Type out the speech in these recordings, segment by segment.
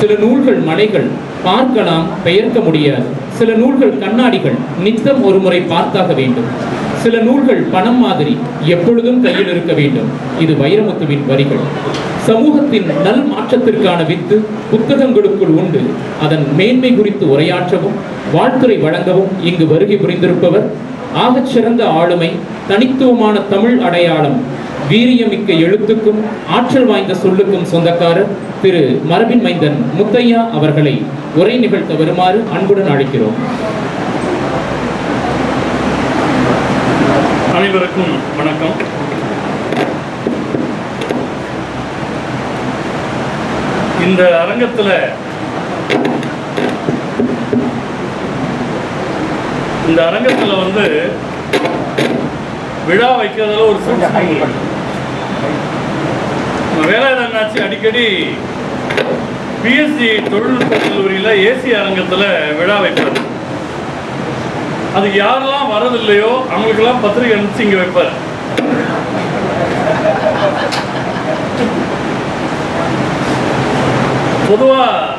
சில நூல்கள் மலைகள் பார்க்கலாம் பெயர்க்க முடியாது. சில நூல்கள் கண்ணாடிகள் நித்தம் ஒரு முறை பார்த்தாக வேண்டும். சில நூல்கள் பணம் மாதிரி எப்பொழுதும் கையில் இருக்க வேண்டும். இது வைரமுத்துவின் வரிகள். சமூகத்தின் நல் மாற்றத்திற்கான வித்து புத்தகங்களுக்குள் உண்டு. அதன் மேன்மை குறித்து உரையாற்றவும் வாழ்த்துறை வழங்கவும் இங்கு வருகை புரிந்திருப்பவர். ஆகச் சிறந்த ஆளுமை தனித்துவமான தமிழ் அடையாளம் வீரியமிக்க எழுத்துக்கும் ஆற்றல் வாய்ந்த சொல்லுக்கும் சொந்தக்காரர் திரு மரபின் மைந்தன் முத்தையா அவர்களை உரை நிகழ்த்த வருமாறு அன்புடன் அழைக்கிறோம். அனைவருக்கும் வணக்கம். இந்த அரங்கத்தில் இந்த அரங்கத்தில் வந்து விழா வைக்கிறதுல ஒரு வேளாண் அண்ணாச்சி அடிக்கடி பிஎஸ்சி தொழில்நுட்ப கல்லூரியில் ஏசி அரங்கத்தில் விழா வைப்பார். அதுக்கு யாரெல்லாம் வரதில்லையோ அவங்களுக்கெல்லாம் பத்திரிகை அனுப்பிச்சு இங்கே வைப்பார். பொதுவாக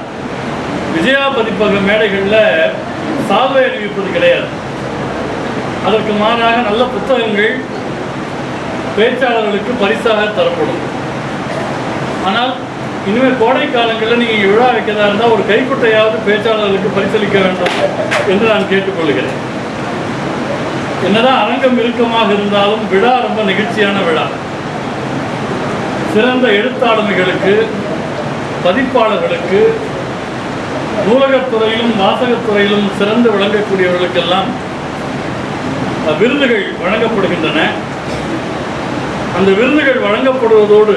விஜயா பதிப்பக மேடைகளில் சால்வை அறிவிப்பது கிடையாது. அதற்கு மாறாக நல்ல புத்தகங்கள் பேச்சாளர்களுக்கு பரிசாக தரப்படும். ஆனால் இனிமேல் கோடை காலங்களில் நீங்கள் விழா வைக்கிறதா இருந்தால் ஒரு கைக்குட்டையாவது பேச்சாளர்களுக்கு பரிசளிக்க வேண்டும் என்று நான் கேட்டுக்கொள்கிறேன். என்னதான் அரங்கம் இறுக்கமாக இருந்தாலும் விழா ரொம்ப நிகழ்ச்சியான விழா. சிறந்த எழுத்தாளுமைகளுக்கு பதிப்பாளர்களுக்கு நூலகத்துறையிலும் வாசகத்துறையிலும் சிறந்து விளங்கக்கூடியவர்களுக்கெல்லாம் விருதுகள் வழங்கப்படுகின்றன. அந்த விருதுகள் வழங்கப்படுவதோடு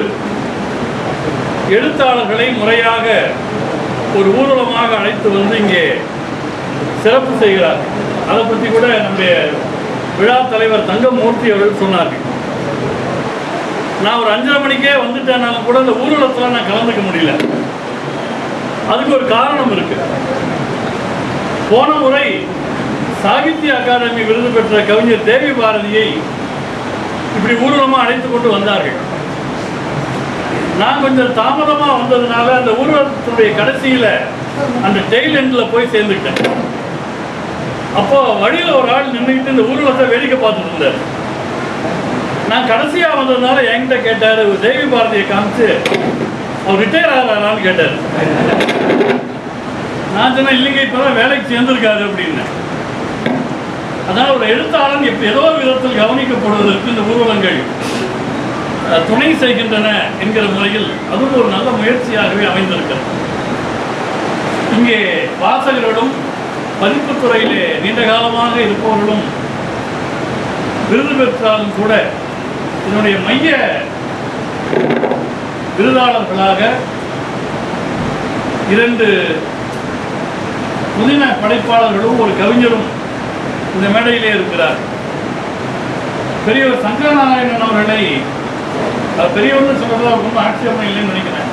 எழுத்தாளர்களை முறையாக ஒரு ஊர்வலமாக அழைத்து வந்து இங்கே சிறப்பு செய்கிறார். அதை பற்றி கூட நம்முடைய விழா தலைவர் தங்கமூர்த்தி அவர்கள் சொன்னார்கள். நான் ஒரு அஞ்சரை மணிக்கே வந்துட்டேனாலும் கூட இந்த ஊர்வலத்தில் நான் கலந்துக்க முடியல. அதுக்கு ஒரு காரணம் இருக்கு. போன முறை சாகித்ய அகாடமி விருது பெற்ற கவிஞர் தேவி பாரதியை இப்படி ஊர்வலமாக அழைத்து கொண்டு வந்தார்கள். நான் கொஞ்சம் தாமதமாக வந்ததுனால அந்த ஊர்வலத்துடைய கடைசியில் அந்த டெய்ல் எண்டில் போய் சேர்ந்துக்கிட்டேன். அப்போ வழியில் ஒரு ஆள் நின்றுக்கிட்டு இந்த ஊர்வலத்தை வேடிக்கை பார்த்துட்டு இருந்தார். நான் கடைசியாக வந்ததுனால என்கிட்ட கேட்டார் தேவி பாரதியை காமிச்சு அவர் ரிட்டையர் ஆகிறாரான்னு கேட்டார். நான் சொன்னேன் இல்லைங்க இப்போ தான் வேலைக்கு சேர்ந்திருக்காரு அப்படின்னு. அதான் ஒரு எழுத்தாளன் இப்போ ஏதோ விதத்தில் கவனிக்கப்படுவதற்கு இந்த ஊர்வலங்கள் துணை செய்கின்றன என்கிற முறையில் அதுவும் ஒரு நல்ல முயற்சியாகவே அமைந்திருக்கிறது. இங்கே வாசகர்களும் பதிப்புத்துறையிலே நீண்ட காலமாக இருப்பவர்களும் விருது பெற்றாலும் கூட இதனுடைய மைய விருதாளர்களாக இரண்டு புதின படைப்பாளர்களும் ஒரு கவிஞரும் இந்த மேடையிலே இருக்கிறார். பெரியவர் சங்கரநாராயணன் அவர்களை அவர் பெரியவர்னு சொல்றதுல ரொம்ப ஆட்சேபம் இல்லைன்னு நினைக்கிறேன்.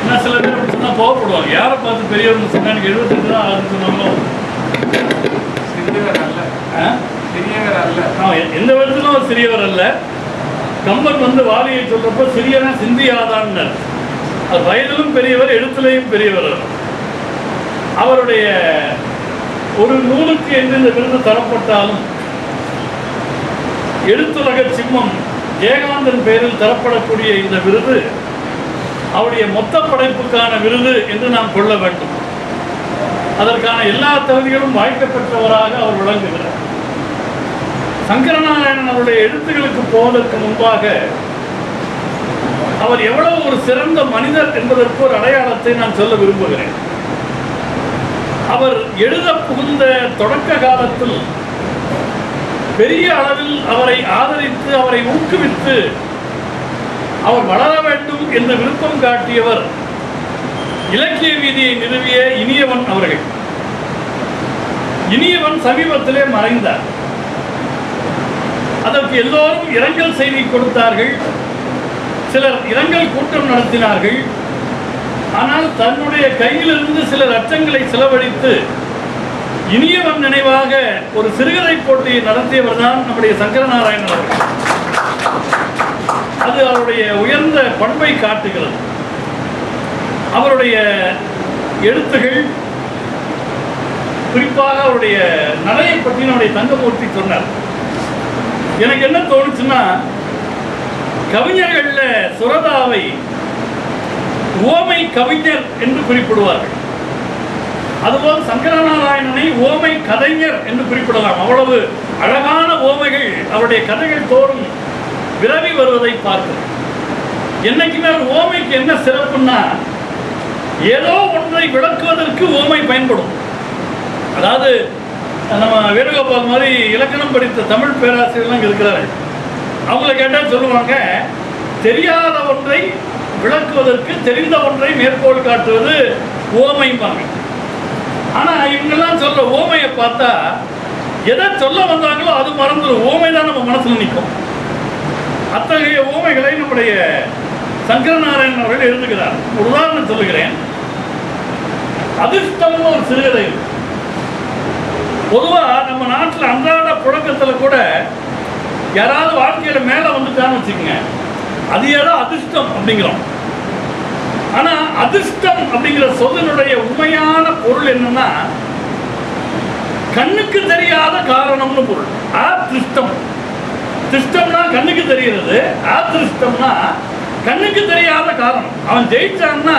என்ன சில பேர் அப்படி சொன்னா கோவப்படுவாங்க. யாரை பார்த்து பெரியவர்னு சொன்னா எனக்கு எழுபத்தஞ்சு தான் ஆகுதுன்னு சொன்னாங்களோ? சிறியவர் அல்ல? சிறியவர் எந்த விதத்திலும் அவர் சிறியவர் அல்ல. கம்பன் வந்து வாலியை சொல்றப்ப சிறியனா சிந்தியாதான்னர். அது வயதிலும் பெரியவர் எழுத்திலையும் பெரியவர் அவர். அவருடைய ஒரு நூலுக்கு என்று இந்த விருது தரப்பட்டாலும் எழுத்துலக சிம்மம் ஜெயகாந்தன் பெயரில் தரப்படக்கூடிய இந்த விருது அவருடைய மொத்த படைப்புக்கான விருது என்று நாம் கொள்ள வேண்டும். அதற்கான எல்லா தகுதிகளும் வாய்க்கப்பெற்றவராக அவர் விளங்குகிறார். சங்கரநாராயணன் அவருடைய எழுத்துக்களுக்கு போவதற்கு முன்பாக அவர் எவ்வளவு ஒரு சிறந்த மனிதர் என்பதற்கு ஒரு அடையாளத்தை நான் சொல்ல விரும்புகிறேன். அவர் எழுத புகுந்த தொடக்க காலத்தில் பெரிய அளவில் அவரை ஆதரித்து அவரை ஊக்குவித்து அவர் வளர வேண்டும் என்ற விருப்பம் காட்டியவர் இலக்கிய வீதியை நிறுவிய இனியவன் அவர்கள். இனியவன் சமீபத்திலே மறைந்தார். அதற்கு எல்லோரும் இரங்கல் செய்தி கொடுத்தார்கள். சிலர் இரங்கல் கூட்டம் நடத்தினார்கள். ஆனால் தன்னுடைய கையிலிருந்து சில லட்சங்களை செலவழித்து இனியவன் நினைவாக ஒரு சிறுகதை போட்டி நடத்தியவர் தான் நம்முடைய சங்கரநாராயணன் அவர்கள். அது அவருடைய உயர்ந்த பண்பை காட்டுகிறது. அவருடைய எழுத்துகள் குறிப்பாக அவருடைய நடையை பற்றி நம்முடைய தங்கமூர்த்தி சொன்னார். எனக்கு என்ன தோணுச்சுன்னா கவிஞர்கள்ல சுரதாவை ஓமை கவிஞர் என்று குறிப்பிடுவார்கள். அதுபோல் சங்கரநாராயணனை ஓமை கதைஞர் என்று குறிப்பிடலாம். அவ்வளவு அழகான ஓமைகள் அவருடைய கதைகள் தோறும் விரவி வருவதை பார்க்கிறோம். என்னைக்குமே ஒரு ஓமைக்கு என்ன சிறப்புன்னா ஏதோ ஒன்றை விளக்குவதற்கு ஓமை பயன்படும். அதாவது நம்ம வேணுகோபால் மாதிரி இலக்கணம் படித்த தமிழ் பேராசிரியர்லாம் இங்கே இருக்கிறார்கள். அவங்கள கேட்டால் சொல்லுவாங்க தெரியாத ஒன்றை விளக்குவதற்கு தெரிந்த ஒன்றை மேற்கோள் காட்டுவது ஓமைம்பாங்க. ஆனால் இவங்கெல்லாம் சொல்ற ஓமையை பார்த்தா எதை சொல்ல வந்தாங்களோ அது மறந்துடும் ஓமை தான் நம்ம மனசில் நிற்கும் அத்தகைய ஓமைகளை நம்முடைய சங்கரநாராயணன் அவர்கள் எழுதுகிறார். ஒரு உதாரணம் சொல்லுகிறேன். அதிர்ஷ்டம்னு ஒரு சிறுகதை. பொதுவாக பொதுவா நம்ம நாட்டில் அன்றாட புழக்கத்துல கூட யாராவது வாழ்க்கையில மேல வந்துட்டான்னு வச்சுக்கோங்க. அது ஏதோ அதிர்ஷ்டம் அப்படிங்கிறோம். ஆனா அதிர்ஷ்டம் அப்படிங்கிற சொல்லினுடைய உண்மையான பொருள் என்னன்னா கண்ணுக்கு தெரியாத காரணம்னு பொருள். அதிர்ஷ்டம். திருஷ்டம்னா கண்ணுக்கு தெரிகிறது. ஆதிருஷ்டம்னா கண்ணுக்கு தெரியாத காரணம். அவன் ஜெயிச்சான்னா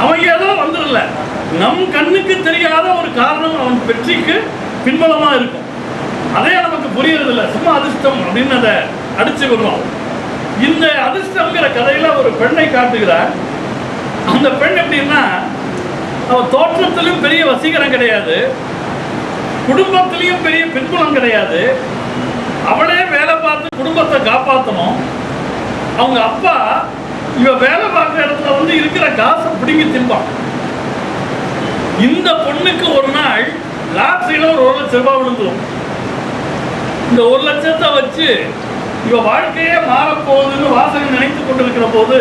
அவன் ஏதோ வந்துடல நம் கண்ணுக்கு தெரியாத ஒரு காரணம் அவன் வெற்றிக்கு பின்பலமா இருக்கும். அதே நமக்கு புரியறது சும்மா அதிர்ஷ்டம் அப்படின்னு அதை அடிச்சு விடுறோம் இந்த அதிர்ஷ்டம்ங்கிற கதையில ஒரு பெண்ணை காட்டுகிறார். அந்த பெண் எப்படின்னா அவ தோற்றத்திலும் பெரிய வசீகரம் கிடையாது. குடும்பத்திலையும் பெரிய பின்புலம் கிடையாது. அவளே வேலை பார்த்து குடும்பத்தை காப்பாற்றணும் அவங்க அப்பா இவ வேலை பார்க்குற இடத்துல வந்து இருக்கிற காசை பிடிங்கி தின்பான். இந்த பொண்ணுக்கு ஒரு நாள் லாட்ரியில் ஒரு ஒரு லட்சம் ரூபாய் விழுந்துடும் இந்த ஒரு லட்சத்தை வச்சு இவ வாழ்க்கையே மாறப்போகுதுன்னு வாசகன் நினைத்து கொண்டிருக்கிற போது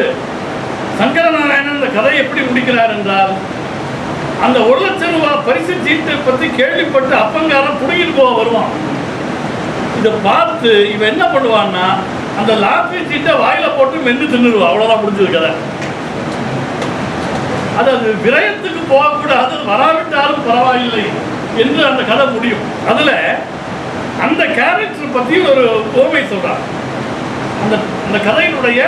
சங்கரநாராயணன் இந்த கதை எப்படி முடிக்கிறார் என்றால் அந்த ஒரு லட்சம் ரூபாய் பரிசு சீட்டை பற்றி கேள்விப்பட்டு அப்பங்காரன் புடுங்கிட்டு போக வருவான். இதை பார்த்து இவன் என்ன பண்ணுவான்னா அந்த லாட்ரி சீட்டை வாயில போட்டு மென்று தின்னுடுவா அவ்வளோதான் முடிஞ்சது கதை. அது அது விரயத்துக்கு போகக்கூடாது வராவிட்டாலும் பரவாயில்லை என்று அந்த கதை முடியும். அதுல அந்த கேரக்டர் பற்றி ஒரு ஓமை சொல்கிறார் அந்த அந்த கதையினுடைய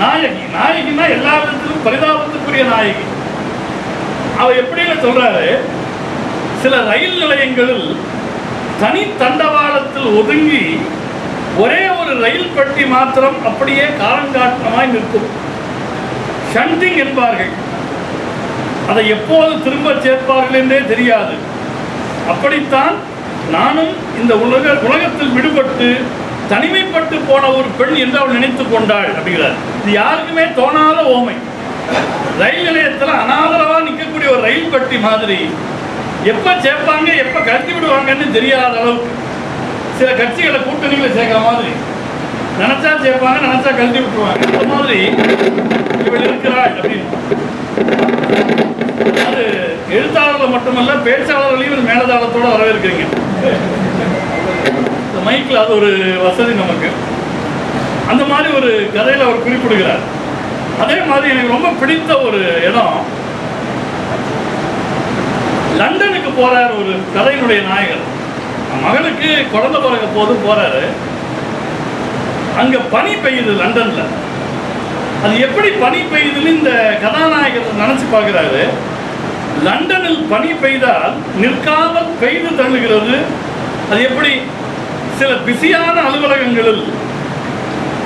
நாயகி நாயகினா எல்லா விதத்திலும் பரிதாபத்துக்குரிய நாயகி. அவர் எப்படின்னு சொல்கிறாரு சில ரயில் நிலையங்களில் தனி தண்டவாளத்தில் ஒதுங்கி ஒரே ஒரு ரயில் பட்டி மாத்திரம் அப்படியே காலங்காட்டமாய் நிற்கும். ஷண்டிங் என்பார்கள். அதை எப்போது திரும்ப சேர்ப்பார்கள் என்றே தெரியாது. அப்படித்தான் நானும் இந்த உலக உலகத்தில் விடுபட்டு தனிமைப்பட்டு போன ஒரு பெண் என்று அவள் நினைத்து கொண்டாள் அப்படிங்கிறார். இது யாருக்குமே தோணாத ஓமை. ரயில் நிலையத்தில் அனாதரவாக நிற்கக்கூடிய ஒரு ரயில் பெட்டி மாதிரி. எப்போ சேர்ப்பாங்க எப்போ கழித்து விடுவாங்கன்னு தெரியாத அளவுக்கு. சில கட்சிகளை கூட்டணிகளை சேர்க்கிற மாதிரி. நினச்சா சேர்ப்பாங்க நினச்சா கழட்டி விட்டுருவாங்க. இந்த மாதிரி இவள் இருக்கிறாள் அப்படின்னு. அது எழுத்தாளர்கள் மட்டுமல்ல பேச்சாளர்களையும் ஒரு மேலதாளத்தோட வரவேற்கிறீங்க. இந்த மைக்கில் அது ஒரு வசதி நமக்கு. அந்த மாதிரி ஒரு கதையில் அவர் குறிப்பிடுகிறார். அதே மாதிரி எனக்கு ரொம்ப பிடித்த ஒரு இடம் லண்டனுக்கு போகிறார் ஒரு கதையினுடைய நாயகர். மகனுக்கு குழந்தை பிறக்க போது போறாரு. அங்க பனி பெய்யுது லண்டன்ல. அது எப்படி பனி பெய்யுதுன்னு இந்த கதாநாயகர் நினைச்சு பார்க்கிறாரு. லண்டனில் பனி பெய்தால் நிற்காமல் பெய்து தள்ளுகிறது. அது எப்படி? சில பிஸியான அலுவலகங்களில்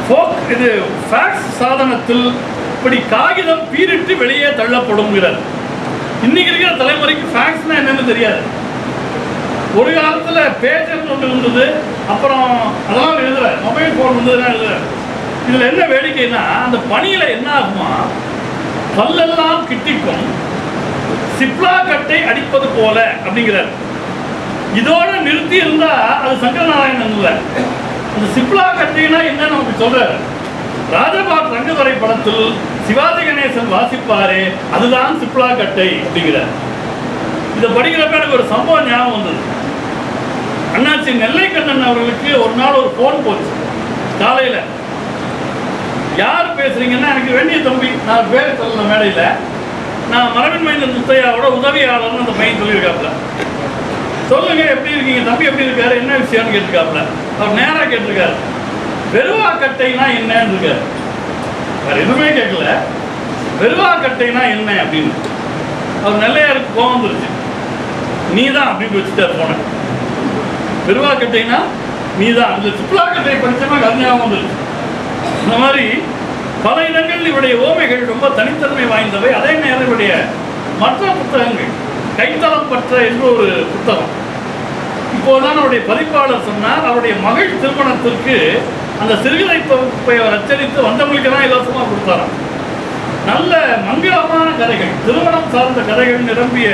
ஃபோக் இது ஃபேக்ஸ் சாதனத்தில் இப்படி காகிதம் பீரிட்டு வெளியே தள்ளப்படும்ங்கிறார். இன்னைக்கு இருக்கிற தலைமுறைக்கு ஃபேக்ஸ்னால் என்னன்னு தெரியாது. ஒரு காலத்தில் பேஜர் ஒன்று இருந்தது அப்புறம் அதெல்லாம் எழுதுற மொபைல் ஃபோன் வந்ததுன்னா எழுதுற இதில் என்ன வேடிக்கைன்னா அந்த பணியில் என்ன ஆகுமா? பல்லெல்லாம் கிட்டிக்கும் சிப்லா கட்டை அடிப்பது போல அப்படிங்கிறார். இதோட நிறுத்தி இருந்தா அது சங்கரநாராயணன் இல்லை அந்த சிப்லா கட்டைனா என்ன நமக்கு சொல்றாரு. ராஜபாட் ரங்கதுரை படத்தில் சிவாஜி கணேசன் வாசிப்பாரு அதுதான் சிப்லா கட்டை அப்படிங்கிறார். இதை படிக்கிறப்ப எனக்கு ஒரு சம்பவம் ஞாபகம் வந்தது. அண்ணாச்சி நெல்லை கண்ணன் அவர்களுக்கு ஒரு நாள் ஒரு ஃபோன் போச்சு. காலையில். யார் பேசுறீங்கன்னா எனக்கு வேண்டிய தம்பி நான் பேர் சொல்லல மேடையில். நான் மரபின் மைந்தன் முத்தையாவோட உதவியாளர்னு அந்த பையன் சொல்லியிருக்காப்புல. சொல்லுங்க எப்படி இருக்கீங்க? தம்பி எப்படி இருக்காரு? என்ன விஷயம்னு கேட்டிருக்காப்புல. அவர் நேராக கேட்டிருக்காரு. வெறுவாக்கட்டைனா என்னன்னு இருக்காரு வேறு எதுவுமே கேட்கல. வெறுவாக்கட்டைனா என்ன அப்படின்னு. அவர் நெல்லையாருக்கு கோவம் வந்துருச்சு. நீ தான் அப்படின்னு வச்சுட்டார் போன பெருவாக்கட்டைனா நீ தான் அந்த சுற்றுலாக்கட்டை படிச்சமா கருஞாபகம் வந்துருச்சு. இந்த மாதிரி பல இடங்கள் இவருடைய ஓமைகள் ரொம்ப தனித்தன்மை வாய்ந்தவை. அதே நேரம் இவருடைய மற்ற புத்தகங்கள் கைத்தளம் பற்ற என்று ஒரு புத்தகம். இப்போதான் அவருடைய பதிப்பாளர் சொன்னார் அவருடைய மகள் திருமணத்திற்கு அந்த சிறுகதை தொகுப்பை அவர் அச்சரித்து வந்தவங்களுக்கு தான் இலவசமாக கொடுத்தாராம். நல்ல மங்களமான கதைகள் திருமணம் சார்ந்த கதைகள் நிரம்பிய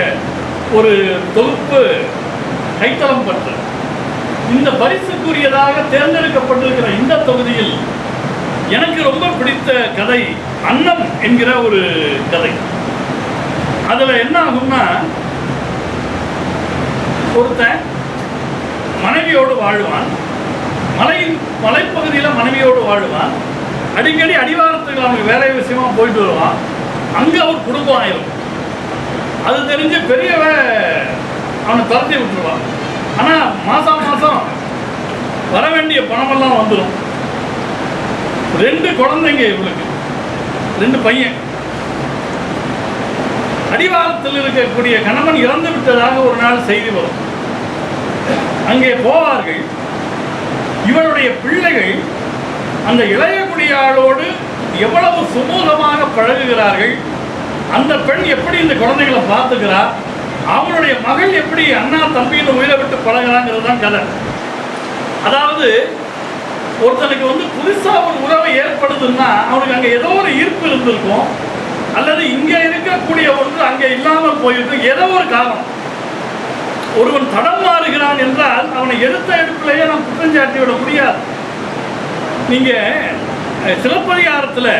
ஒரு தொகுப்பு கைத்தளம் பற்ற. இந்த பரிசுக்குரியதாக தேர்ந்தெடுக்கப்பட்டிருக்கிற இந்த தொகுதியில் எனக்கு ரொம்ப பிடித்த கதை அன்னம் என்கிற ஒரு கதை. அதுல என்ன ஆகும்னா ஒருத்தன் மனைவியோடு வாழ்வான். மலையின் மலைப்பகுதியில் மனைவியோடு வாழ்வான். அடிக்கடி அடிவாரத்துக்கு அவனுக்கு வேலை விஷயமா போயிட்டு வருவான். அங்கே அவர் குடும்பம் ஆயிரும் அது தெரிஞ்சு பெரியவ அவனை துரத்தி விட்டுருவான். ஆனால் மாதம் மாதம் வர வேண்டிய பணமெல்லாம் வந்துடும் ரெண்டு குழந்தைங்க இவளுக்கு. ரெண்டு பையன். அடிவாரத்தில் இருக்கக்கூடிய கணவன் இறந்து விட்டதாக ஒரு நாள் செய்தி வரும். அங்கே போவார்கள். இவருடைய பிள்ளைகள் அந்த இளைய குடியாளோடு எவ்வளவு சுமூகமாக பழகுகிறார்கள் அந்த பெண் எப்படி இந்த குழந்தைகளை பார்த்துக்கிறார் அவனுடைய மகள் எப்படி அண்ணா தம்பின்னு உயிரை விட்டு பழகிறாங்கிறது தான் கதை. அதாவது ஒருத்தனுக்கு வந்து புதுசா ஒரு உறவை ஏற்படுதுன்னா அவனுக்கு அங்க ஏதோ ஒரு ஈர்ப்பு இருந்திருக்கும். அல்லது இங்கே இருக்கக்கூடிய ஒன்று அங்கே இல்லாமல் போயிருக்கும் ஏதோ ஒரு காரணம். ஒருவன் தடம் மாறுகிறான் என்றால் அவனை எடுத்த எடுப்பிலேயே நாம் குற்றஞ்சாட்டி விட முடியாது. நீங்க சிலப்பதிகாரத்தில்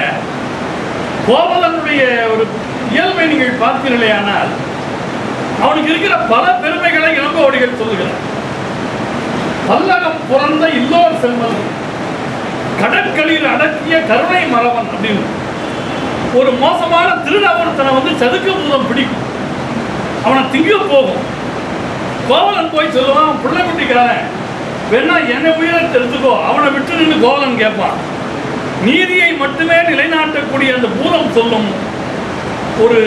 கோவலனுடைய ஒரு இயல்பை நீங்கள் பார்த்தீர்களே ஆனால் அவனுக்கு இருக்கிற பல பெருமைகளை இளங்கோடிகள் சொல்லுகிறார். பல்லகம் பிறந்த இல்லோர் செல்வன் கடற்களில் அடக்கிய கருணை மரவன் அப்படின்னு. ஒரு மோசமான திருட ஒருத்தனை வந்து சதுக்க பூதம் பிடிக்கும். அவனை திங்க போகும். கோவலன் போய் சொல்லுவான் பிள்ளை குட்டிக்காரன் வேணா என்னை உயிரை எடுத்துக்கோ அவனை விட்டு நின்று கோவலன் கேட்பான். நீதியை மட்டுமே நிலைநாட்டக்கூடிய அந்த பூதம் சொல்லும். ஒரு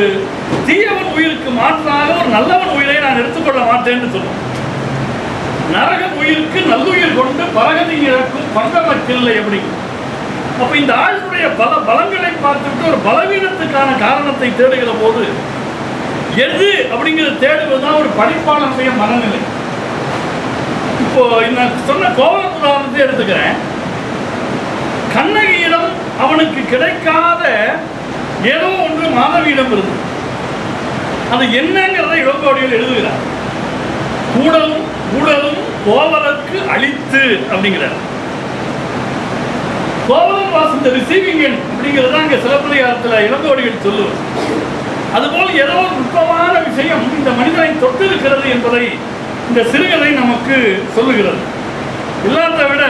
தீயவன் உயிருக்கு மாற்றாக ஒரு நல்லவன் உயிரை நான் எடுத்துக்கொள்ள மாட்டேன்னு சொல்லும். நரக உயிருக்கு நல்லுயிர் கொண்டு பரகதி இழக்கும் பங்கமக்கில்லை எப்படி அப்ப இந்த ஆளுடைய பல பலங்களை பார்த்துட்டு ஒரு பலவீனத்துக்கான காரணத்தை தேடுகிற போது எது அப்படிங்கிறத தேடுவதுதான் ஒரு படிப்பாளனுடைய மனநிலை. இப்போ நான் சொன்ன கோவல உதாரணத்தை எடுத்துக்கிறேன். கண்ணகியிடம் அவனுக்கு கிடைக்காத ஏதோ ஒன்று மாதவியிடம் இருந்தது அது என்னங்கிறத இளங்கோடியில் எழுதுகிறார். கூடலும் கூடலும் கோவலருக்கு அளித்து அப்படிங்கிறார். கோவலம் வாஸ் ரிசீவிங் எண் அப்படிங்கிறது தான் இங்கே சிலப்பதிகாரத்தில் இளங்கோடிகள் சொல்லுவது அதுபோல் ஏதோ ஒரு நுட்பமான விஷயம் இந்த மனிதனை தொட்டிருக்கிறது என்பதை இந்த சிறுகதை நமக்கு சொல்லுகிறது. இல்லாத விட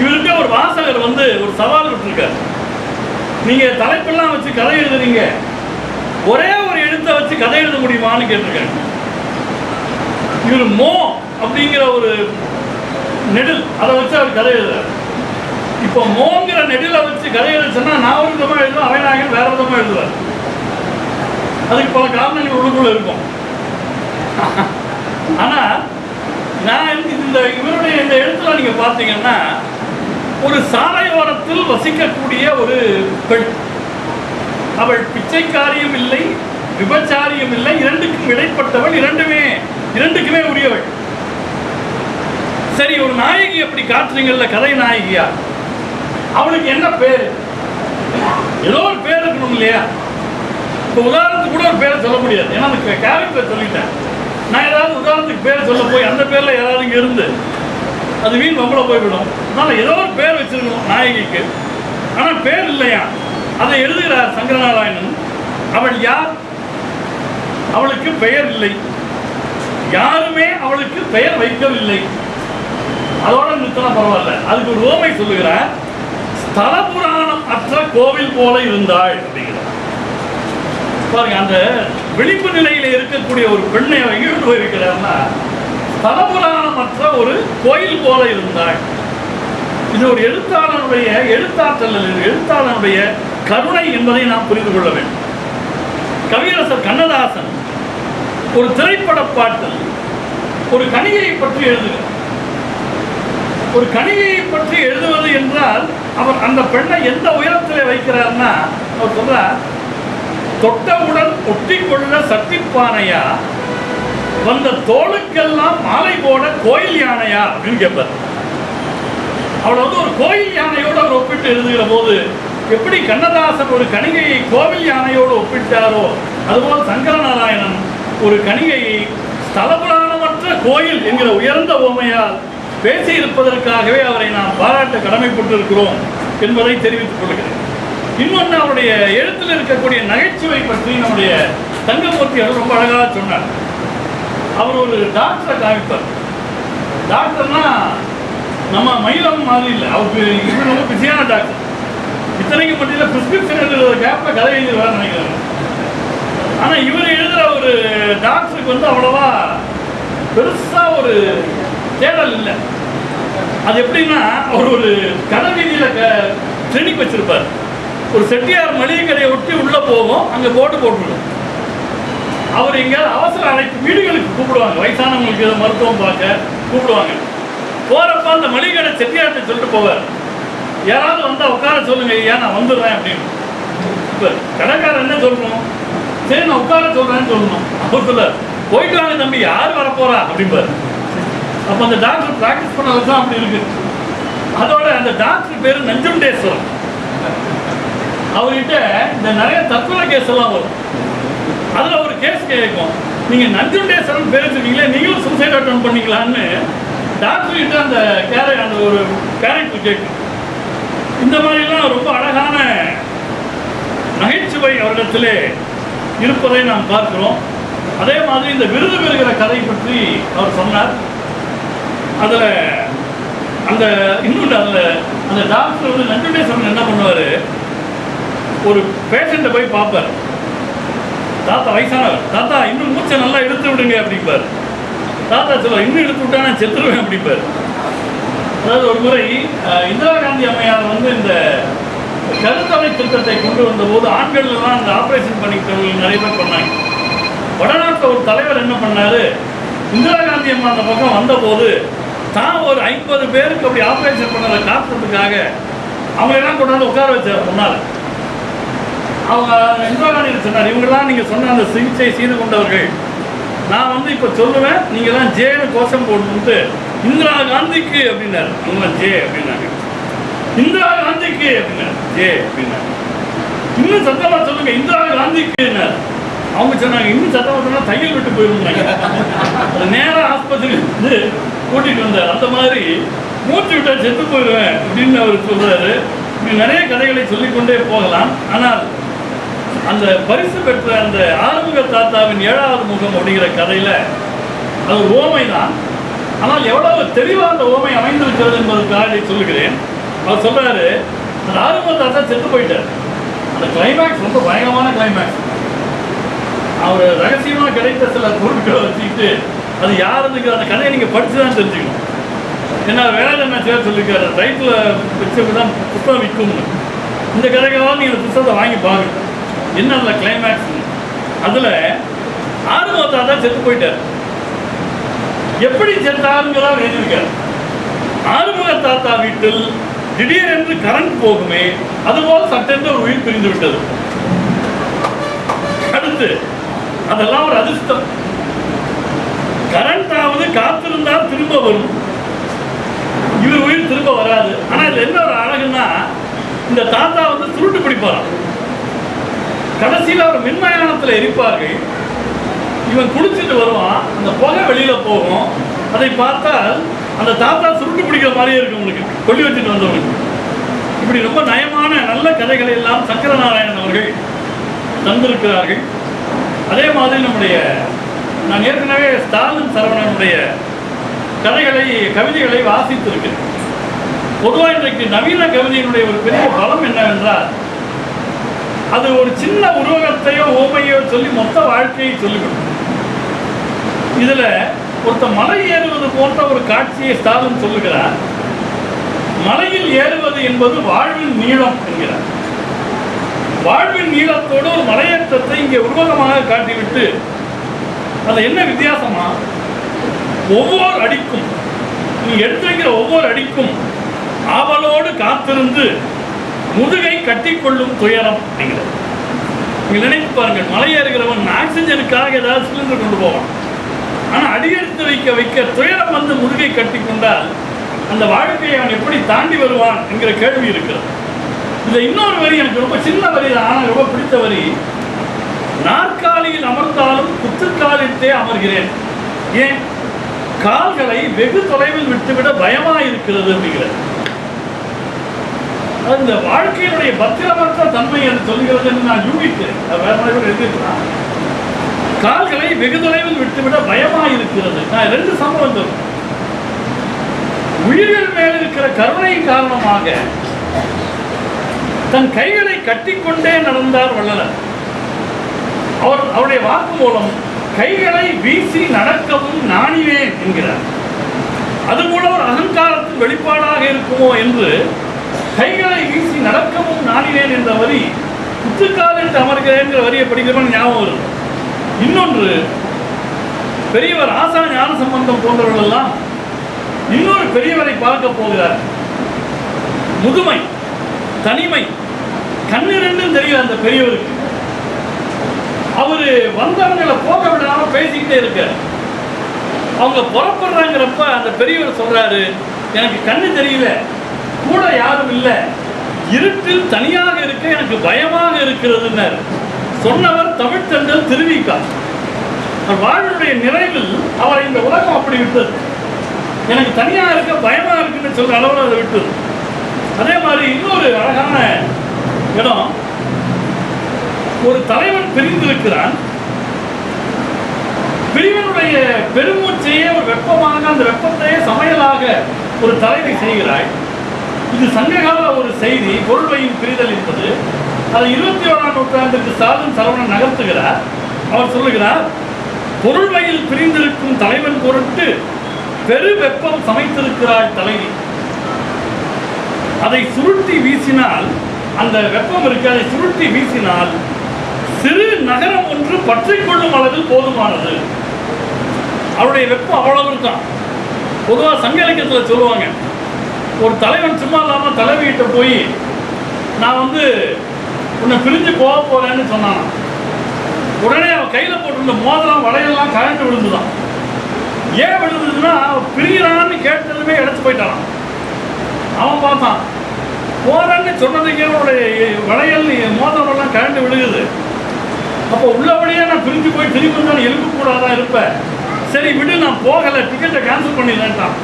இவருக்கு ஒரு வாசகர் வந்து ஒரு சவால் விட்டுருக்கார். நீங்க தலைப்பெல்லாம் வச்சு கதை எழுதுறீங்க. ஒரே ஒரு எழுத்தை வச்சு கதை எழுத முடியுமான்னு கேட்டிருக்காங்க. இவர் மோ அப்படிங்கிற ஒரு நெடில் அதை வச்சு அவர் கதை எழுதுறாரு. இப்போ மோங்கிற நெடிலை வச்சு கதை எழுதுச்சுன்னா நான் ஒரு விதமாக எழுதுவேன் அரைநாயகன் வேற விதமா எழுதுவார். அதுக்கு பல காரணங்கள் உள்ளுக்குள்ள இருக்கும். ஆனால் நான் இந்த- இவருடைய இந்த எழுத்துல நீங்கள் பார்த்தீங்கன்னா ஒரு சாலையோரத்தில் வசிக்கக்கூடிய ஒரு பெண். அவள் பிச்சைக்காரியும் இல்லை விபச்சாரியும் இல்லை இரண்டுக்கும் இடைப்பட்டவள் இரண்டுமே இரண்டுக்குமே உரியவள். சரி ஒரு நாயகி அப்படி காட்டுறீங்கல்ல கதை நாயகியா? அவளுக்கு என்ன பேர்? ஏதோ ஒரு பேர் இருக்கணும் இல்லையா? இப்போ உதாரணத்துக்கு கூட ஒரு பேரை சொல்ல முடியாது. ஏன்னா அந்த கேரக்டர் சொல்லிட்டேன். நான் ஏதாவது உதாரணத்துக்கு பேர் சொல்ல போய் அந்த பேர்ல யாராவது இங்கே இருந்து அது வீண் வம்பளை போய்விடும். அதனால ஏதோ ஒரு பேர் வச்சிருக்கணும் நாயகிக்கு. ஆனால் பேர் இல்லையா? அதை எழுதுகிறார் சங்கரநாராயணன். அவள் யார்? அவளுக்கு பெயர் இல்லை. யாருமே அவளுக்கு பெயர் வைக்கவில்லை. அதோட நிறுத்தினா பரவாயில்ல. அதுக்கு ஒரு ஓமை சொல்லுகிறார். ஸ்தல புராணம் அற்ற கோவில் போல இருந்தாள் அப்படிங்கிறார். பாருங்க அந்த விழிப்பு நிலையில இருக்கக்கூடிய ஒரு பெண்ணை அவர் எங்க கொண்டு போயிருக்கிறார்னா அற்ற ஒரு கோயில் போல இருந்தாள். இது ஒரு எழுத்தாளனுடைய எழுத்தாற்றல் எழுத்தாளனுடைய கருணை என்பதை நாம் புரிந்து கொள்ள வேண்டும். கவியரசர் கண்ணதாசன் ஒரு திரைப்பட பாட்டில் ஒரு கணிகையை பற்றி எழுதுகிறார் ஒரு கணிகையை பற்றி எழுதுவது என்றால் அவர் அந்த பெண்ணை எந்த உயரத்தில் வைக்கிறார்னா அவர் சொல்றார் தொட்டவுடன் ஒட்டிக்கொள்ள சட்டிப்பானையா? வந்த தோளுக்கெல்லாம் மாலை போட கோயில் யானையா? அப்படின்னு கேட்பார் அவளை வந்து ஒரு கோயில் யானையோடு அவர் ஒப்பிட்டு எழுதுகிற போது எப்படி கண்ணதாசன் ஒரு கணிகையை கோவில் யானையோடு ஒப்பிட்டாரோ அதுபோல் சங்கரநாராயணன் ஒரு கணிகையை ஸ்தலபுராணமற்ற கோயில் என்கிற உயர்ந்த ஓமையால் பேசியிருப்பதற்காகவே அவரை நாம் பாராட்ட கடமைப்பட்டிருக்கிறோம் என்பதை தெரிவித்துக் கொள்கிறேன். இன்னொன்று அவருடைய எழுத்தில் இருக்கக்கூடிய நகைச்சுவை பற்றி நம்முடைய தங்கமூர்த்தி அவர் ரொம்ப அழகாக சொன்னார். அவர் ஒரு டாக்டரை காமிப்பார். டாக்டர்னா நம்ம மயிலம் மாதிரி இல்லை. அவருக்கு இவர் ரொம்ப பிஸியான டாக்டர். இத்தனைக்கு மட்டும் இல்லை எழுதுற கேப்பில் கதை எழுதுவார்னு நினைக்கிறாங்க ஆனால் இவர் எழுதுகிற ஒரு டாக்டருக்கு வந்து அவ்வளவா பெருசாக ஒரு தேடல் இல்லை. அது எப்படின்னா அவர் ஒரு கடவீதியில் க கிளினிக் வச்சிருப்பார். ஒரு செட்டியார் மளிகை கடையை ஒட்டி உள்ளே போகும் அங்கே போட்டு போட்டுவிடும் அவர் எங்கேயாவது அவசர அழைப்பு வீடுகளுக்கு கூப்பிடுவாங்க. வயசானவங்களுக்கு ஏதோ மருத்துவம் பார்க்க கூப்பிடுவாங்க. போகிறப்ப அந்த மளிகை கடை செட்டியார்கிட்ட சொல்லிட்டு போவார். யாராவது வந்தால் உட்கார சொல்லுங்க ஐயா நான் வந்துடுறேன் அப்படின்னு. இப்போ கடைக்காரர் என்ன சொல்லணும் சரி நான் உட்கார சொல்கிறேன்னு சொல்லணும் அப்போ சொல்லார். போயிட்டு வாங்க தம்பி யார் வரப்போறா? அப்படிம்பாரு அப்போ அந்த டாக்டர் ப்ராக்டிஸ் பண்ண தான் அப்படி இருக்கு. அதோட அந்த டாக்டர் பேர் நஞ்சுண்டேஸ்வரம் அவர்கிட்ட இந்த நிறைய தற்கொலை கேஸ் எல்லாம் வரும். அதுல ஒரு கேஸ் கேட்கும் நீங்க நஞ்சுண்டேஸ்வரன் பேர் வச்சிருக்கீங்களே நீங்களும் சூசைட் அட்டன் பண்ணிக்கலான்னு டாக்டர் கிட்ட அந்த கேர அந்த ஒரு கேரக்டர் கேட்கும். இந்த மாதிரிலாம் ரொம்ப அழகான நகைச்சுவை அவரிடத்திலே இருப்பதை நாம் பார்க்கிறோம். அதே மாதிரி இந்த விருது பெறுகிற கதை பற்றி அவர் சொன்னார். அதில் அந்த இன்னொன்று அதில் அந்த டாக்டர் வந்து நஞ்சுண்டேஸ்வரன் என்ன பண்ணுவார்? ஒரு பேஷண்ட்டை போய் பார்ப்பார். தாத்தா வயசானவர். தாத்தா இன்னும் மூச்சை நல்லா இழுத்து விடுங்க அப்படிம்பார். தாத்தா சொல்ல இன்னும் இழுத்து விட்டா நான் செத்துருவேன் அப்படிம்பார். அதாவது ஒரு முறை இந்திரா காந்தி அம்மையார் வந்து இந்த கருத்தவை திட்டத்தை கொண்டு வந்தபோது ஆண்கள் தான் அந்த ஆப்ரேஷன் பண்ணிக்கிறவங்க நிறைய பேர் பண்ணாங்க. வடநாட்டில் ஒரு தலைவர் என்ன பண்ணாரு? இந்திரா காந்தி அம்மா அந்த பக்கம் வந்தபோது தான் ஒரு ஐம்பது பேருக்கு அப்படி ஆப்ரேஷன் பண்ணதை காட்டுறதுக்காக அவங்க எல்லாம் கொண்டாந்து உட்கார வச்சார் முன்னால். அவங்க இந்திரா காந்தி சொன்னார் இவங்கெல்லாம் நீங்கள் சொன்ன அந்த சிகிச்சை செய்து கொண்டவர்கள். நான் வந்து இப்போ சொல்லுவேன் நீங்கள் தான் ஜேன்னு கோஷம் போட்டு இந்திரா காந்திக்கு அப்படின்னாரு. இவங்களாம் ஜே அப்படின்னாங்க இந்திரா காந்திக்கு அப்படின்னாரு. ஜே அப்படின்னாரு. இன்னும் சத்தமாக சொல்லுங்க இந்திரா காந்திக்குன்னாரு அவங்க சொன்னாங்க இன்னும் சத்தம் வந்தோம்னா தையல் விட்டு போயிருந்தாங்க அது நேரா ஆஸ்பத்திரிக்கு வந்து கூட்டிகிட்டு வந்தார் அந்த மாதிரி மூச்சு விட்டால் செத்து போயிடுவேன் அப்படின்னு அவர் சொல்கிறாரு இப்படி நிறைய கதைகளை சொல்லிக்கொண்டே போகலாம். ஆனால் அந்த பரிசு பெற்ற அந்த ஆறுமுக தாத்தாவின் ஏழாவது முகம் அப்படிங்கிற கதையில் அது ஓமை தான். ஆனால் எவ்வளவு தெளிவாக அந்த ஓமை அமைந்திருக்கிறது என்பதற்காக சொல்லுகிறேன். அவர் சொல்கிறாரு அந்த ஆறுமுக தாத்தா செத்து போயிட்டார். அந்த கிளைமேக்ஸ் ரொம்ப பயங்கரமான கிளைமேக்ஸ் அவர் ரகசியமா கிடைத்த சில பொருட்களை வச்சுக்கிட்டு அது யாருதுக்கு அந்த கதையை நீங்க படித்து தான் தெரிஞ்சுக்கணும். ஏன்னா வேலை என்ன சேர் சொல்லியிருக்காரு ரைட்டில் வச்சு தான் புத்தகம் விற்கும்னு. இந்த கதைகளால் நீங்கள் புத்தகத்தை வாங்கி பாருங்க. என்ன அதில் கிளைமேக்ஸ் அதில் ஆறுமுகத்தா தான் செத்து போயிட்டார். எப்படி செத்தாருங்கிறதா எழுதியிருக்காரு ஆறுமுக தாத்தா வீட்டில் திடீரென்று கரண்ட் போகுமே அதுபோல் சட்டென்று ஒரு உயிர் பிரிந்து விட்டது. அடுத்து அதெல்லாம் ஒரு அதிர்ஷ்டம். கரண்ட் காத்திருந்தா காத்திருந்தால் திரும்ப வரும். இவர் உயிர் திரும்ப வராது. ஆனா இதுல என்ன ஒரு அழகுன்னா இந்த தாத்தா வந்து சுருட்டு பிடிப்பாராம். கடைசியில் அவர் மின்மயானத்தில் எரிப்பார்கள் இவன் குடிச்சிட்டு வருவான். அந்த புகை வெளியில போகும். அதை பார்த்தால் அந்த தாத்தா சுருட்டு பிடிக்கிற மாதிரியே இருக்கு உங்களுக்கு. கொல்லி வச்சுட்டு வந்தவனுக்கு இப்படி ரொம்ப நயமான நல்ல கதைகளை எல்லாம் சங்கரநாராயணன் அவர்கள் தந்திருக்கிறார்கள். அதே மாதிரி நம்முடைய நான் ஏற்கனவே ஸ்டாலின் சரவணனுடைய கதைகளை கவிதைகளை வாசித்திருக்கேன் பொதுவாக இன்றைக்கு நவீன கவிதையினுடைய ஒரு பெரிய பலம் என்னவென்றால் அது ஒரு சின்ன உருவகத்தையோ ஓமையோ சொல்லி மொத்த வாழ்க்கையை சொல்லிவிடும். இதில் ஒருத்த மலை ஏறுவது போன்ற ஒரு காட்சியை ஸ்டாலின் சொல்லுகிறார். மலையில் ஏறுவது என்பது வாழ்வின் நீளம் என்கிறார். வாழ்வின் நீளத்தோடு ஒரு மலையேற்றத்தை இங்கே உருவகமாக காட்டிவிட்டு அது என்ன வித்தியாசமா ஒவ்வொரு அடிக்கும் நீ எடுத்து வைக்கிற ஒவ்வொரு அடிக்கும் ஆவலோடு காத்திருந்து முதுகை கட்டிக்கொள்ளும் துயரம் அப்படிங்கிறது. நீங்க நினைத்து பாருங்கள் மலை ஏறுகிறவன் ஆக்சிஜனுக்காக ஏதாவது சிலிண்டர் கொண்டு போவான். ஆனால் அடியெடுத்து வைக்க வைக்க துயரம் வந்து முதுகை கட்டிக்கொண்டால் அந்த வாழ்க்கையை அவன் எப்படி தாண்டி வருவான் என்கிற கேள்வி இருக்கிறது. இந்த இன்னொரு வரி எனக்கு ரொம்ப சின்ன வரி தான் ஆனால் ரொம்ப பிடித்த வரி. நாற்காலியில் அமர்ந்தாலும் குத்துக்காலிட்டே அமர்கிறேன். ஏன்? கால்களை வெகு தொலைவில் விட்டுவிட பயமா இருக்கிறது அப்படிங்கிறது அந்த வாழ்க்கையினுடைய பத்திரமற்ற தன்மை என்று சொல்கிறது என்று நான் யூகிக்கிறேன். வேற மாதிரி கூட கால்களை வெகு தொலைவில் விட்டுவிட பயமா இருக்கிறது. நான் ரெண்டு சம்பவம் சொல்றேன். உயிர்கள் மேல் இருக்கிற கருணையின் காரணமாக தன் கைகளை கட்டிக்கொண்டே நடந்தார் வள்ளலர். அவர் அவருடைய வாக்கு மூலம் கைகளை வீசி நடக்கவும் நாணினேன் என்கிறார். அது மூலம் ஒரு அகங்காரத்தின் வெளிப்பாடாக இருக்குமோ என்று கைகளை வீசி நடக்கவும் நாணினேன் என்ற வரி குத்துக்கால் என்று அமர்கிறேன் வரியை படிக்கிறவன் ஞாபகம் வரும் இன்னொன்று பெரியவர் ஆசா ஞான சம்பந்தம் போன்றவர்கள் எல்லாம் இன்னொரு பெரியவரை பார்க்க போகிறார். முதுமை தனிமை கண்ணிரண்டும் தெரியும் அந்த பெரியவருக்கு. அவரு வந்தவங்களை போக விடாம பேசிக்கிட்டே இருக்காரு. அவங்க புறப்படுறாங்கிறப்ப அந்த பெரியவர் சொல்றாரு எனக்கு கண்ணு தெரியல கூட யாரும் இல்லை இருட்டில் தனியாக இருக்க எனக்கு பயமாக இருக்கிறதுன்னாரு. சொன்னவர் தமிழ்த்தண்டல் திருவிக்கா. அவர் வாழ்வுடைய நிறைவில் அவர் இந்த உலகம் அப்படி விட்டது. எனக்கு தனியாக இருக்க பயமாக இருக்குன்னு சொல்ற அளவில் அதை விட்டது. அதே மாதிரி இன்னொரு அழகான இடம் ஒரு தலைவன் பிரிந்திருக்கிறான். பிரிவனுடைய பெருமூச்சையே ஒரு வெப்பமாக அந்த வெப்பத்தையே சமையலாக ஒரு தலைவி செய்கிறாய். இது சங்ககால ஒரு செய்தி பொருள்வையின் பிரிதல் என்பது. அதை இருபத்தி ஓராம் நூற்றாண்டுக்கு சாதன் சரவணன் நகர்த்துகிறார். அவர் சொல்லுகிறார் பொருள்வையில் பிரிந்திருக்கும் தலைவன் பொருட்டு பெரு வெப்பம் சமைத்திருக்கிறாய் தலைவி. அதை சுருட்டி வீசினால் அந்த வெப்பம் இருக்கு அதை சுருட்டி வீசினால் சிறு நகரம் ஒன்று பற்றி கொள்ளும் அளவில் போதுமானது. அவருடைய வெப்பம் அவ்வளவு இருக்கான் பொதுவாக சங்க இலக்கியத்தில் சொல்லுவாங்க ஒரு தலைவன் சும்மா இல்லாமல் தலைவியிட்ட போய் நான் வந்து உன்னை பிரிஞ்சு போக போகிறேன்னு சொன்னான் உடனே அவன் கையில் போட்டிருந்த மோதலாம் வளையெல்லாம் கரண்ட் விழுந்துதான். ஏன் விழுந்ததுன்னா அவன் பிரியறான்னு கேட்டதுமே எடுத்து போயிட்டான் அவன் பார்த்தான் போறேன்னு சொன்னதுக்கே உடைய வளையல் மோதிரமெல்லாம் கழண்டு விழுகுது. அப்போ உள்ளபடியே நான் பிரிஞ்சு போய் திரும்பி நான் எழுப்ப இருப்பேன். சரி விடு நான் போகலை. டிக்கெட்டை கேன்சல் பண்ணிடலான்ட்டான்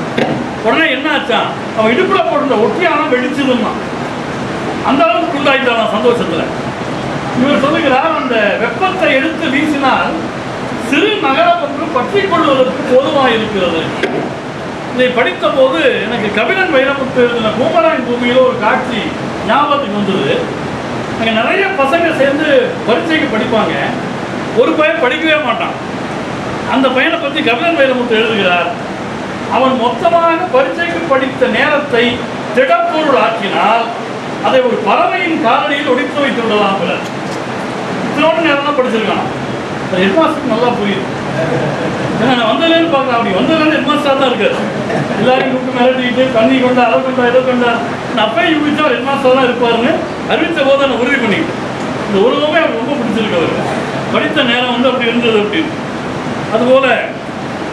உடனே என்ன ஆச்சான் அவன் இடுப்பில் போட்டிருந்த ஒட்டியானம் வெடிச்சதுன்னான் அந்த அளவுக்கு குண்டாயிட்டான் சந்தோஷத்தில். இவர் சொல்லுகிறார் அந்த வெப்பத்தை எடுத்து வீசினால் சிறு நகரம் ஒன்று பற்றி கொள்வதற்கு போதுமாக இருக்கிறது இதை படித்த போது எனக்கு கபிலன் வைரமுத்து எழுதின பூமரான் பூமியில ஒரு காட்சி ஞாபகத்துக்கு வந்தது. அங்கே நிறைய பசங்க சேர்ந்து பரீட்சைக்கு படிப்பாங்க. ஒரு பையன் படிக்கவே மாட்டான். அந்த பையனை பற்றி கபிலன் வைரமுத்து எழுதுகிறார். அவன் மொத்தமாக பரீட்சைக்கு படித்த நேரத்தை திடப்பொருள் ஆக்கினால் அதை ஒரு பறவையின் காலடியில் ஒடித்து வைத்து விடலாம் பிறர் இத்தனோட நேரம் தான் படிச்சிருக்கான் ஹெட்மாஸ்டர் நல்லா புரியுது. நான் வந்ததுலேருந்து பார்க்குறேன் அப்படி வந்ததுலேருந்து ஹெட்மாஸ்டராக தான் இருக்கார். எல்லாரையும் கூப்பிட்டு மிரட்டிக்கிட்டு தண்ணி கொண்டா அதை கொண்டா இதை கொண்டா. நான் அப்பயே யூகிச்சா ஹெட்மாஸ்டர் தான் இருப்பாருன்னு அறிவித்த போது நான் உறுதி பண்ணிக்கிட்டேன். இந்த உருவமே எனக்கு ரொம்ப பிடிச்சிருக்கு அவருக்கு. படித்த நேரம் வந்து அப்படி இருந்தது அப்படின்னு அதுபோல்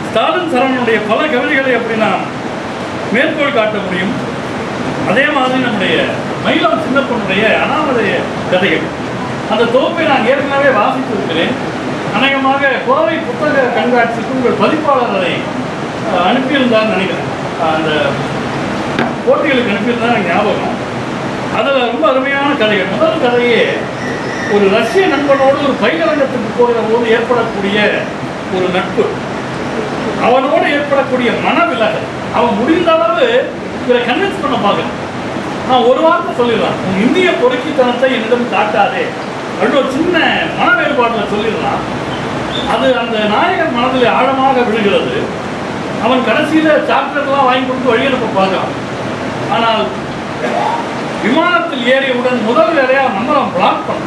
ஸ்டாலின் சரவணனுடைய பல கவிதைகளை அப்படி நான் மேற்கோள் காட்ட முடியும்? அதே மாதிரி நம்முடைய மயிலம் சின்னப்பனுடைய அனாமதைய கதைகள். அந்த தொகுப்பை நான் ஏற்கனவே வாசித்திருக்கிறேன். அநேகமாக கோவை புத்தக கண்காட்சிக்கு உங்கள் பதிப்பாளர்களை அனுப்பியிருந்தார் நினைக்கிறேன். அந்த போட்டிகளுக்கு அனுப்பியிருந்தா ஞாபகம். அதில் ரொம்ப அருமையான கதைகள். முதல் கதையே ஒரு ரஷ்ய நண்பனோடு ஒரு பயிலரங்கத்துக்கு போகிற போது ஏற்படக்கூடிய ஒரு நட்பு. அவனோடு ஏற்படக்கூடிய மனவிலகல். அவன் முடிந்த அளவு இவரை கன்வின்ஸ் பண்ண பார்க்கணும். நான் ஒரு வார்த்தை சொல்லிடலாம். உன் இந்திய பொறுக்கித்தனத்தை என்னிடம் காட்டாதே. அப்படின்னு ஒரு சின்ன மன வேறுபாட்டில் சொல்லிடலாம். அது அந்த நாயகன் மனதில் ஆழமாக விழுகிறது. அவன் கடைசியில் சாக்லேட்லாம் வாங்கி கொடுத்து வழி அனுப்ப பார்க்கலாம் ஆனால் விமானத்தில் ஏறியவுடன் முதல் வேலையாக நம்பரம் பிளாக் பண்ண.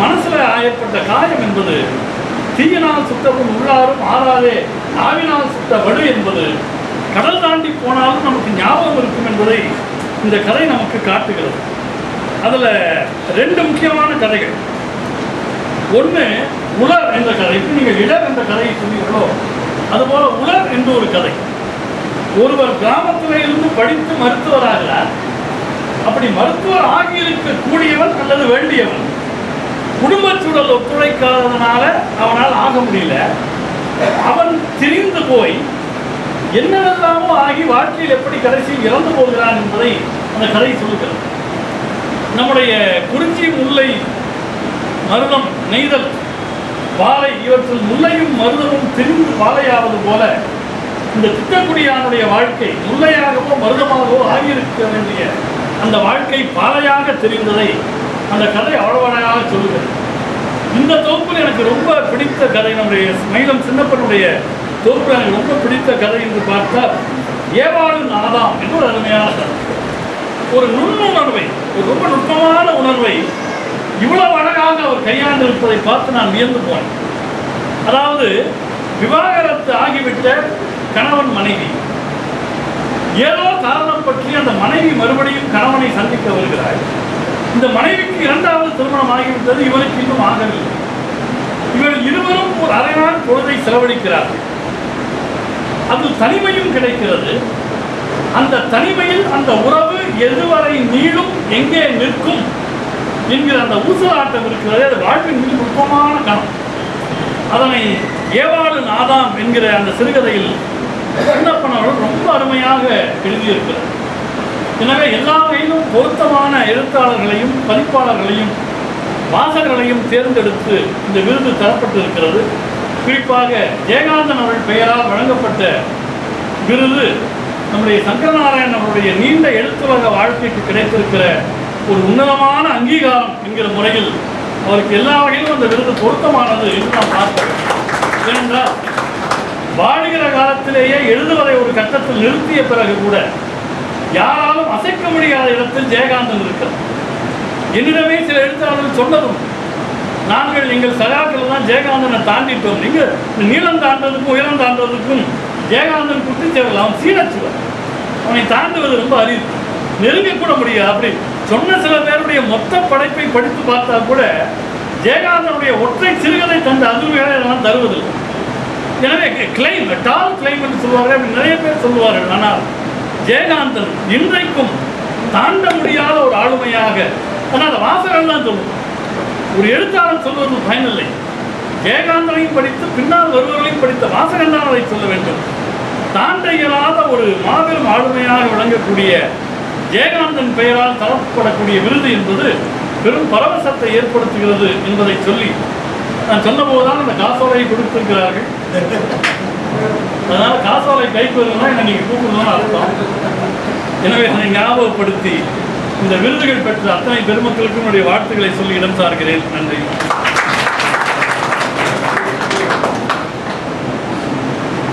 மனசில் மனசுல ஏற்பட்ட காயம் என்பது தீயினால் சுட்டவும் உள்ளாரும் ஆறாதே நாவினால் சுட்ட வலு என்பது கடல் தாண்டி போனாலும் நமக்கு ஞாபகம் இருக்கும் என்பதை இந்த கதை நமக்கு காட்டுகிறது. அதில் ரெண்டு முக்கியமான கதைகள். ஒன்று உலர் என்ற கதைக்கு நீங்கள் இடர் என்ற கதையை சொன்னீர்களோ அதுபோல உலர் என்ற ஒரு கதை. ஒருவர் கிராமத்தில் இருந்து படித்து மருத்துவராகிறார் அப்படி மருத்துவர் ஆகியிருக்கக்கூடியவன் அல்லது வேண்டியவன் குடும்ப சூழல் ஒத்துழைக்காததுனால அவனால் ஆக முடியல. அவன் திரிந்து போய் என்னவெல்லாமோ ஆகி வாழ்க்கையில் எப்படி கடைசியில் இறந்து போகிறான் என்பதை அந்த கதை சொல்லுகிறது. நம்முடைய குறிஞ்சி முல்லை மருதம் நெய்தல் வாழை இவற்றில் முல்லையும் மருதமும் திரிந்து வாழையாவது போல இந்த திட்டக்குடியானுடைய வாழ்க்கை முல்லையாகவோ மருதமாகவோ ஆகியிருக்க வேண்டிய அந்த வாழ்க்கை பாலையாக தெரிந்ததை அந்த கதை அவ்வளவு சொல்லுகிறது. இந்த தொகுப்பில் எனக்கு ரொம்ப பிடித்த கதை நம்முடைய மயிலம் சின்னப்பனுடைய தொகுப்பில் எனக்கு ரொம்ப பிடித்த கதை என்று பார்த்தால் ஏவாளு நாதாம் என்று ஒரு அருமையான கதை. ஒரு நுண்ணுணர்வை ஒரு ரொம்ப நுட்பமான உணர்வை இவ்வளவு அழகாக அவர் கையாண்டிருப்பதை பார்த்து நான் வியந்து போனேன். அதாவது விவாகரத்து ஆகிவிட்ட கணவன் மனைவி. ஏதோ காரணம் பற்றி அந்த மனைவி மறுபடியும் கணவனை சந்திக்க வருகிறாள். இந்த மனைவிக்கு இரண்டாவது திருமணம் ஆகிவிட்டது இவருக்கு இன்னும் ஆகவில்லை. இவர் இருவரும் ஒரு அரை நாள் பொழுதை செலவழிக்கிறார்கள். அது தனிமையும் கிடைக்கிறது. அந்த தனிமையில் அந்த உறவு எதுவரை நீளும் எங்கே நிற்கும் என்கிற அந்த ஊசலாட்டம் இருக்கிறது அது வாழ்வின் மிக நுட்பமான கணம். அதனை ஏவாடு நாதாம் என்கிற அந்த சிறுகதையில் சின்னப்பன் அவர்கள் ரொம்ப அருமையாக எழுதியிருக்கிறார். எனவே எல்லா வகையிலும் பொருத்தமான எழுத்தாளர்களையும் பதிப்பாளர்களையும் வாசகர்களையும் தேர்ந்தெடுத்து இந்த விருது தரப்பட்டிருக்கிறது. குறிப்பாக ஜெயகாந்தன் அவர்கள் பெயரால் வழங்கப்பட்ட விருது நம்முடைய சங்கரநாராயணன் அவருடைய நீண்ட எழுத்துலக வாழ்க்கைக்கு கிடைத்திருக்கிற ஒரு உன்னதமான அங்கீகாரம் என்கிற முறையில் அவருக்கு எல்லா வகையிலும் அந்த விருது பொருத்தமானது என்று நாம் பார்க்கிறோம். ஏனென்றால் வாழுகிற காலத்திலேயே எழுதுவதை ஒரு கட்டத்தில் நிறுத்திய பிறகு கூட யாராலும் அசைக்க முடியாத இடத்தில் ஜெயகாந்தன் இருக்கிறார். என்னிடமே சில எழுத்தாளர்கள் சொன்னதும் நாங்கள் எங்கள் சகாக்கள் தான் ஜெயகாந்தனை தாண்டிட்டோம். நீங்கள் நீளம் தாண்டதுக்கும் உயரம் தாண்டதுக்கும் ஜெயகாந்தன் குட்டிச்சேவல் அவன் சீனச்சுவன் அவனை தாண்டுவது ரொம்ப அரிது. நெருங்கக்கூட முடியாது. அப்படி சொன்ன சில பேருடைய மொத்த படைப்பை படித்து பார்த்தா கூட ஜெயகாந்தனுடைய ஒற்றை சிறுகதை தந்த அதிர்வுகளை எல்லாம் தருவதில்லை. எனவே கிளைம் டால் கிளைம் என்று சொல்வார்கள் நிறைய பேர் சொல்லுவார்கள். ஆனால் ஜெயகாந்தன் இன்றைக்கும் தாண்ட முடியாத ஒரு ஆளுமையாக ஆனால் அந்த வாசகர்கள் தான் சொல்லுவோம் ஒரு எழுத்தாளர் சொல்வது பயனில்லை ஜெயகாந்தனையும் படித்து பின்னால் வருவர்களையும் படித்த வாசகன் தான் அதை சொல்ல வேண்டும். தாண்ட இயலாத ஒரு மாபெரும் ஆளுமையாக விளங்கக்கூடிய ஜெயகாந்தன் பெயரால் தரப்படக்கூடிய விருது என்பது பெரும் பரவசத்தை ஏற்படுத்துகிறது என்பதை சொல்லி நான் சொன்னபோதுதான் அந்த காசோலையை கொடுத்திருக்கிறார்கள். அதனால காசோலை கைப்பெறுனா என்னை என்ன நீங்க கூப்பிடணும்னு அர்த்தம். எனவே அதை ஞாபகப்படுத்தி இந்த விருதுகள் பெற்ற அத்தனை பெருமக்களுக்கும் என்னுடைய வாழ்த்துக்களை சொல்லி இடம் சார்கிறேன். நன்றி.